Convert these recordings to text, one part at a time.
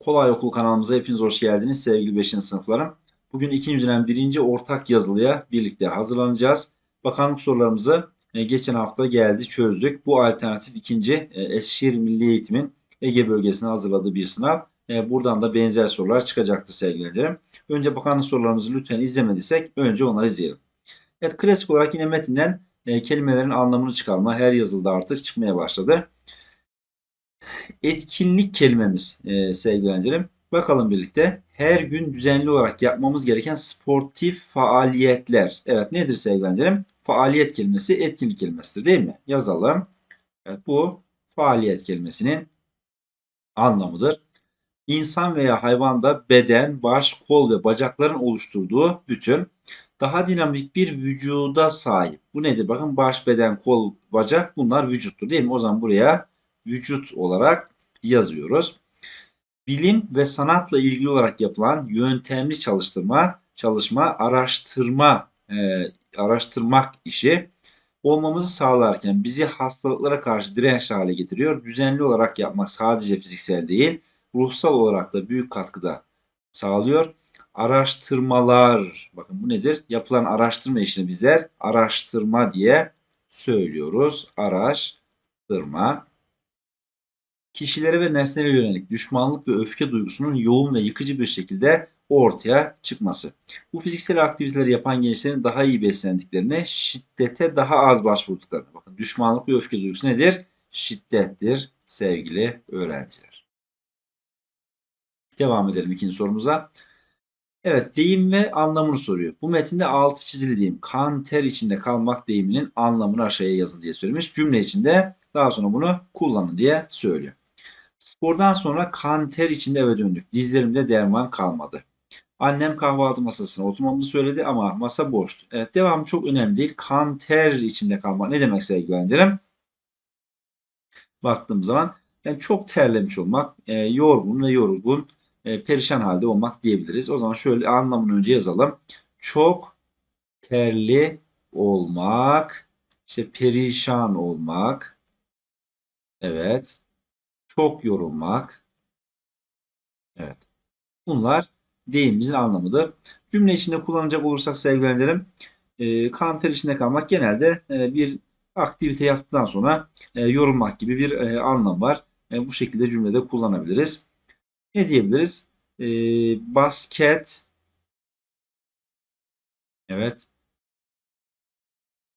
Kolay Okul kanalımıza hepiniz hoş geldiniz sevgili 5. sınıflarım. Bugün ikinci dönem birinci ortak yazılıya birlikte hazırlanacağız. Bakanlık sorularımızı e, geçen hafta geldi çözdük. Bu alternatif ikinci e, Eskişehir Milli Eğitim'in Ege bölgesine hazırladığı bir sınav. E, Buradan da benzer sorular çıkacaktır sevgili. Önce bakanlık sorularımızı lütfen izlemediysek önce onları izleyelim. Evet klasik olarak yine metinden e, kelimelerin anlamını çıkarma her yazılıda artık çıkmaya başladı. Etkinlik kelimemiz e, sevgili öğrencilerim. Bakalım birlikte. Her gün düzenli olarak yapmamız gereken sportif faaliyetler. Evet nedir sevgili öğrencilerim? Faaliyet kelimesi etkinlik kelimesidir değil mi? Yazalım. Evet, bu faaliyet kelimesinin anlamıdır. İnsan veya hayvanda beden, baş, kol ve bacakların oluşturduğu bütün daha dinamik bir vücuda sahip. Bu nedir? Bakın baş, beden, kol, bacak bunlar vücuttur değil mi? O zaman buraya vücut olarak yazıyoruz. Bilim ve sanatla ilgili olarak yapılan yöntemli çalıştırma, çalışma, araştırma, e, araştırmak işi olmamızı sağlarken bizi hastalıklara karşı dirençli hale getiriyor. Düzenli olarak yapmak sadece fiziksel değil, ruhsal olarak da büyük katkıda sağlıyor. Araştırmalar, bakın bu nedir? Yapılan araştırma işini bizler araştırma diye söylüyoruz. Araştırma kişilere ve nesnelere yönelik düşmanlık ve öfke duygusunun yoğun ve yıkıcı bir şekilde ortaya çıkması. Bu fiziksel aktiviteleri yapan gençlerin daha iyi beslendiklerine, şiddete daha az başvurduklarına. Bakın düşmanlık ve öfke duygusu nedir? Şiddettir sevgili öğrenciler. Devam edelim ikinci sorumuza. Evet deyim ve anlamını soruyor. Bu metinde altı çizili deyim. Kan ter içinde kalmak deyiminin anlamını aşağıya yazın diye söylemiş. Cümle içinde daha sonra bunu kullanın diye söylüyor. Spordan sonra kan ter içinde eve döndük. Dizlerimde derman kalmadı. Annem kahvaltı masasına oturmamızı söyledi ama masa boştu. Evet devamı çok önemli değil. Kan ter içinde kalmak ne demek sevgili öğrencilerim? Baktığım zaman yani çok terlemiş olmak, e, yorgun ve yorgun, e, perişan halde olmak diyebiliriz. O zaman şöyle anlamını önce yazalım. Çok terli olmak, işte perişan olmak, evet, çok yorulmak, evet. Bunlar deyimimizin anlamıdır. Cümle içinde kullanacak olursak sevgili öğrencilerim, e, kan ter içinde kalmak genelde e, bir aktivite yaptıktan sonra e, yorulmak gibi bir anlam var. Bu şekilde cümlede kullanabiliriz. Ne diyebiliriz? E, basket evet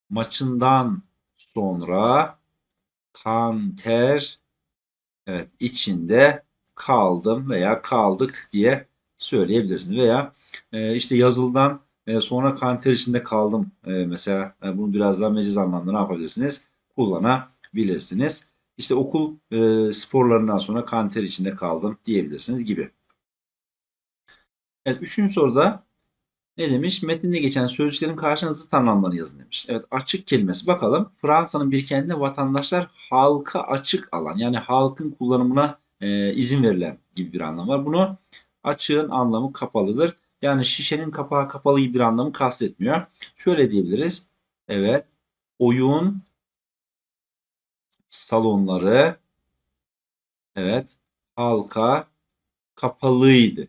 maçından sonra kan ter evet içinde kaldım veya kaldık diye söyleyebilirsiniz. Veya e, işte yazıldan e, sonra kan ter içinde kaldım. E, mesela e, bunu biraz daha meciz anlamda ne yapabilirsiniz? Kullanabilirsiniz. İşte okul e, sporlarından sonra kan ter içinde kaldım diyebilirsiniz gibi. Evet, üçüncü soruda ne demiş? Metinde geçen sözcüklerin karşına zıt yazın demiş. Evet, açık kelimesi. Bakalım Fransa'nın bir kentinde vatandaşlar halka açık alan yani halkın kullanımına e, izin verilen gibi bir anlam var. Bunu açığın anlamı kapalıdır. Yani şişenin kapağı kapalı gibi bir anlamı kastetmiyor. Şöyle diyebiliriz. Evet, oyun salonları evet halka kapalıydı.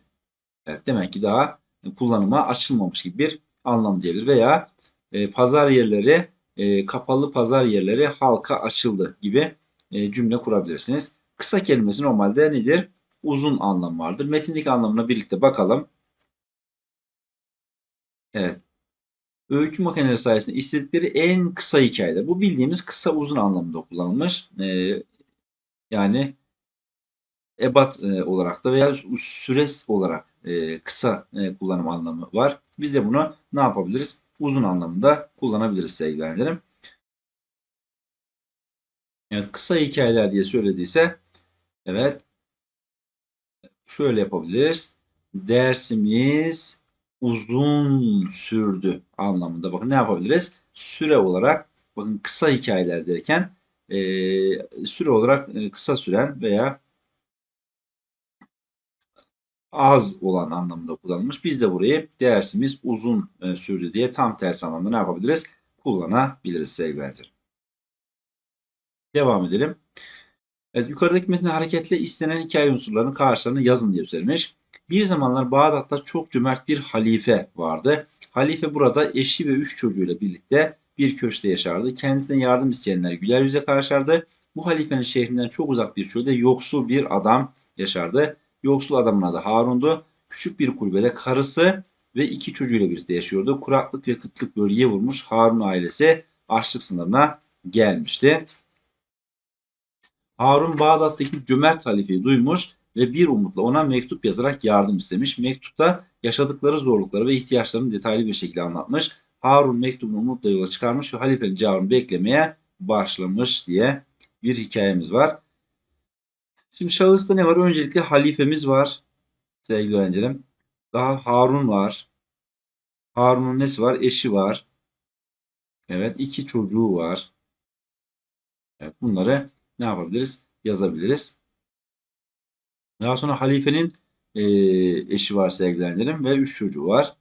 Evet, demek ki daha kullanıma açılmamış gibi bir anlam diyebilir. Veya e, pazar yerleri e, kapalı pazar yerleri halka açıldı gibi e, cümle kurabilirsiniz. Kısa kelimesi normalde nedir? Uzun anlam vardır. Metindeki anlamına birlikte bakalım. Evet. Öykü makineleri sayesinde istedikleri en kısa hikayeler. Bu bildiğimiz kısa uzun anlamında kullanılmış. E, yani ebat e, olarak da veya süres olarak e, kısa e, kullanım anlamı var. Biz de bunu ne yapabiliriz? Uzun anlamında kullanabiliriz sevgili. Evet kısa hikayeler diye söylediyse evet şöyle yapabiliriz. Dersimiz uzun sürdü anlamında. Bakın ne yapabiliriz? Süre olarak bakın kısa hikayeler derken e, süre olarak e, kısa süren veya az olan anlamında kullanılmış. Biz de burayı dersimiz uzun e, sürdü diye tam tersi anlamda ne yapabiliriz? Kullanabiliriz sevgili. Devam edelim. Evet, yukarıdaki metne hareketle istenen hikaye unsurlarının karşılarını yazın diye söylemiş. Bir zamanlar Bağdat'ta çok cömert bir halife vardı. Halife burada eşi ve üç çocuğuyla birlikte bir köşkte yaşardı. Kendisine yardım isteyenler güler yüze karşılardı. Bu halifenin şehrinden çok uzak bir çölde yoksul bir adam yaşardı. Yoksul adamın adı Harun'du. Küçük bir kulübede karısı ve iki çocuğuyla birlikte yaşıyordu. Kuraklık ve kıtlık bölgeye vurmuş Harun ailesi açlık sınırına gelmişti. Harun Bağdat'taki cömert halifeyi duymuş ve bir umutla ona mektup yazarak yardım istemiş. Mektupta yaşadıkları zorlukları ve ihtiyaçlarını detaylı bir şekilde anlatmış. Harun mektubunu umutla yola çıkarmış ve halifenin cevabını beklemeye başlamış diye bir hikayemiz var. Şimdi şahısta ne var? Öncelikle halifemiz var. Sevgili öğrencilerim. Daha Harun var. Harun'un nesi var? Eşi var. Evet. iki çocuğu var. Evet, bunları ne yapabiliriz? Yazabiliriz. Daha sonra halifenin e, eşi var sevgilenlerim ve üç çocuğu var.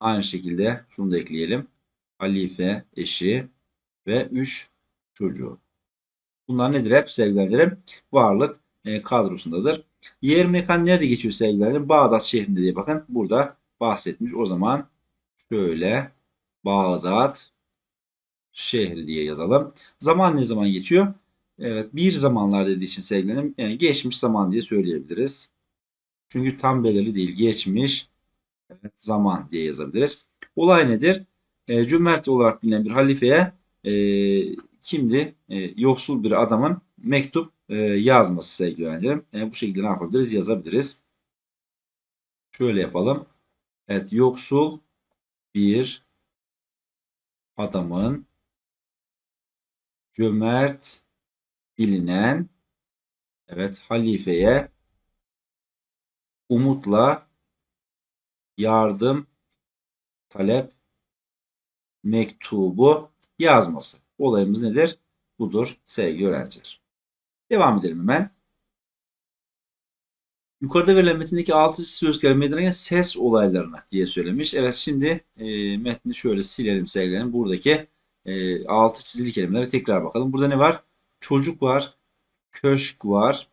Aynı şekilde şunu da ekleyelim. Halife, eşi ve üç çocuğu. Bunlar nedir hep sevgilenlerim? Varlık e, kadrosundadır. Yer mekan nerede geçiyor sevgilenlerim? Bağdat şehrinde diye bakın. Burada bahsetmiş. O zaman şöyle Bağdat şehri diye yazalım. Zaman ne zaman geçiyor? Evet bir zamanlar dediği için sevgilerim yani geçmiş zaman diye söyleyebiliriz. Çünkü tam belirli değil. Geçmiş evet, zaman diye yazabiliriz. Olay nedir? E, cömert olarak bilinen bir halifeye e, kimdi? E, yoksul bir adamın mektup e, yazması sevgili öğrencilerim. E, bu şekilde ne yapabiliriz? Yazabiliriz. Şöyle yapalım. Evet yoksul bir adamın cömert bilinen evet halifeye umutla yardım talep mektubu yazması. Olayımız nedir? Budur sevgili öğrenciler. Devam edelim hemen. Yukarıda verilen metindeki altı sözcükler meydana ses olaylarına diye söylemiş. Evet şimdi e, metni şöyle silelim sevgilerim. Buradaki e, altı çizili kelimelere tekrar bakalım. Burada ne var? Çocuk var. Köşk var.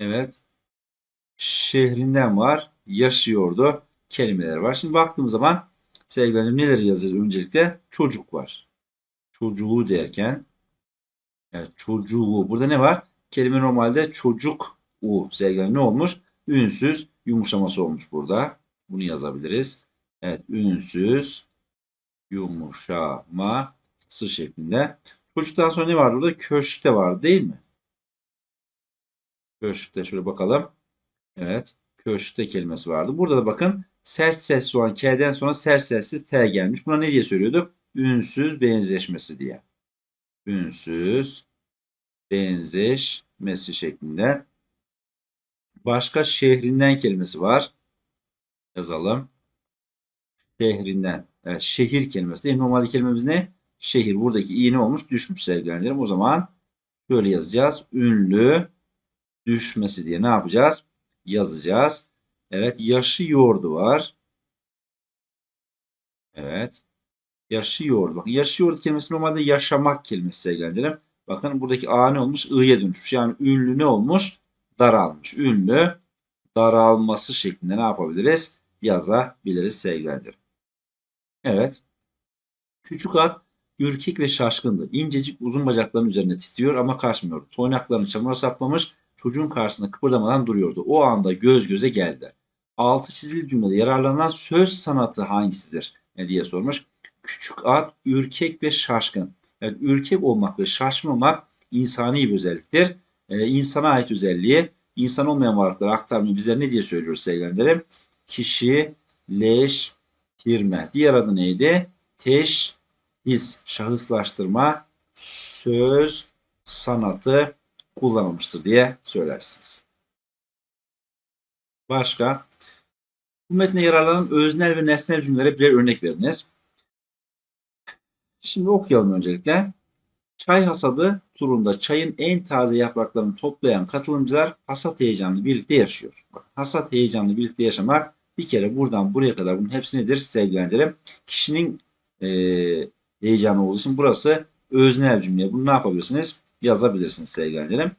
Evet. Şehrinden var. Yaşıyordu. Kelimeler var. Şimdi baktığımız zaman sevgilerim neleri yazıyoruz öncelikle? Çocuk var. Çocuğu derken evet, çocuğu. Burada ne var? Kelime normalde çocuk u sevgilerim ne olmuş? Ünsüz yumuşaması olmuş burada. Bunu yazabiliriz. Evet ünsüz yumuşaması şeklinde. Çocuktan sonra ne var burada? Köşkte var değil mi? Köşkte şöyle bakalım. Evet. Köşkte kelimesi vardı. Burada da bakın sert sesli olan K'den sonra sert sessiz T gelmiş. Buna ne diye söylüyorduk? Ünsüz benzeşmesi diye. Ünsüz benzeşmesi şeklinde. Başka şehrinden kelimesi var. Yazalım. Şehrinden. Evet şehir kelimesi değil. Normalde kelimemiz ne? Şehir. Buradaki i ne olmuş? Düşmüş sevgilenlerim. O zaman şöyle yazacağız. Ünlü düşmesi diye ne yapacağız? Yazacağız. Evet yaşıyordu var. Evet. Yaşıyordu. Bakın yaşıyordu kelimesi normalde yaşamak kelimesi sevgilenlerim. Bakın buradaki a ne olmuş? i'ye dönüşmüş. Yani ünlü ne olmuş? Daralmış. Ünlü daralması şeklinde ne yapabiliriz? Yazabiliriz sevgilenlerim. Evet. Küçük at ürkek ve şaşkındı. İncecik uzun bacaklarının üzerinde titriyor ama kaçmıyordu. Toynaklarını çamura saplamış çocuğun karşısında kıpırdamadan duruyordu. O anda göz göze geldi. Altı çizili cümlede yararlanan söz sanatı hangisidir? E diye sormuş. Küçük at ürkek ve şaşkın. Yani ürkek olmak ve şaşkın olmak insani bir özelliktir. Ee, insana ait özelliği insan olmayan varlıkları aktarmayı bize ne diye söylüyoruz sevgilenlerim? Kişi, leş, tirme. Diğer adı neydi? Teş, his, şahıslaştırma, söz, sanatı kullanılmıştır diye söylersiniz. Başka? Bu metne yararlanan öznel ve nesnel cümlelere birer örnek veriniz. Şimdi okuyalım öncelikle. Çay hasadı turunda çayın en taze yapraklarını toplayan katılımcılar hasat heyecanlı birlikte yaşıyor. Hasat heyecanlı birlikte yaşamak bir kere buradan buraya kadar bunun hepsi nedir sevgilendirim? Kişinin e, heyecanı olduğu için burası öznel cümle. Bunu ne yapabilirsiniz? yazabilirsiniz sevgili öğrencilerim.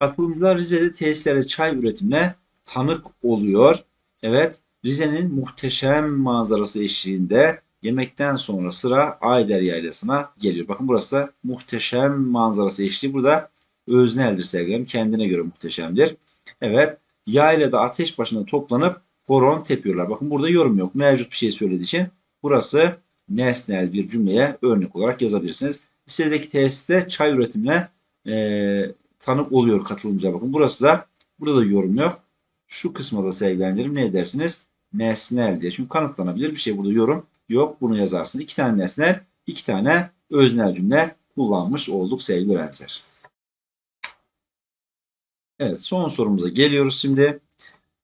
Katılımcılar Rize'de tesislerde çay üretimine tanık oluyor. Evet, Rize'nin muhteşem manzarası eşliğinde yemekten sonra sıra Ayder Yaylası'na geliyor. Bakın burası da muhteşem manzarası eşliği. Burada özneldir sevgilim. Kendine göre muhteşemdir. Evet, yaylada ateş başında toplanıp horon tepiyorlar. Bakın burada yorum yok. Mevcut bir şey söylediği için burası nesnel bir cümleye örnek olarak yazabilirsiniz. Lisedeki tesiste çay üretimine e, tanık oluyor katılımcılar. Bakın burası da burada da yorum yok. Şu kısma da sevgilendirim ne edersiniz? Nesnel diye. Çünkü kanıtlanabilir bir şey burada yorum yok. Bunu yazarsınız. İki tane nesnel, iki tane öznel cümle kullanmış olduk sevgili öğrenciler. Evet son sorumuza geliyoruz şimdi.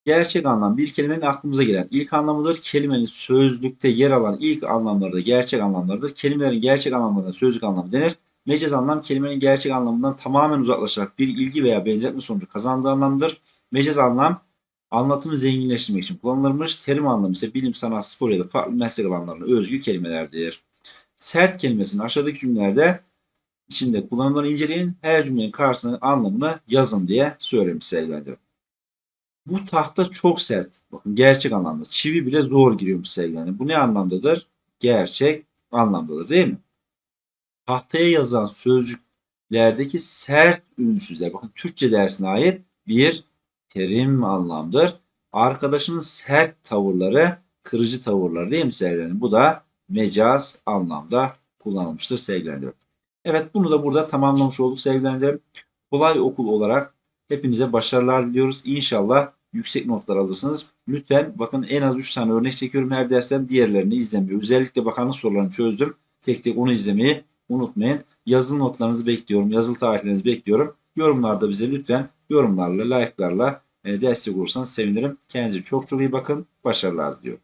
Gerçek anlam bir kelimenin aklımıza gelen ilk anlamıdır. Kelimenin sözlükte yer alan ilk anlamları da gerçek anlamlarıdır. Kelimelerin gerçek anlamlarına sözlük anlamı denir. Mecaz anlam kelimenin gerçek anlamından tamamen uzaklaşarak bir ilgi veya benzetme sonucu kazandığı anlamdır. Mecaz anlam anlatımı zenginleştirmek için kullanılırmış. Terim anlamı ise bilim, sanat, spor ya da farklı meslek alanlarına özgü kelimelerdir. Sert kelimesinin aşağıdaki cümlelerde içinde kullanımları inceleyin. Her cümlenin karşısına anlamını yazın diye söylemiş sevgilendirim. Bu tahta çok sert. Bakın gerçek anlamda. Çivi bile zor giriyormuş sevgilendirim. Bu ne anlamdadır? Gerçek anlamdadır değil mi? Tahtaya yazılan sözcüklerdeki sert ünsüzler. Bakın Türkçe dersine ait bir terim anlamdır. Arkadaşının sert tavırları kırıcı tavırları değil mi sevgilendirim? Bu da mecaz anlamda kullanılmıştır sevgilendirim. Evet bunu da burada tamamlamış olduk sevgilendirim. Kolay okul olarak hepinize başarılar diliyoruz. İnşallah yüksek notlar alırsınız. Lütfen bakın en az 3 tane örnek çekiyorum her dersten diğerlerini izlemeyi. Özellikle bakanlık sorularını çözdüm. Tek tek onu izlemeyi unutmayın. Yazılı notlarınızı bekliyorum. Yazılı tarihlerinizi bekliyorum. Yorumlarda bize lütfen yorumlarla, like'larla e, destek olursanız sevinirim. Kendinize çok çok iyi bakın. Başarılar diliyorum.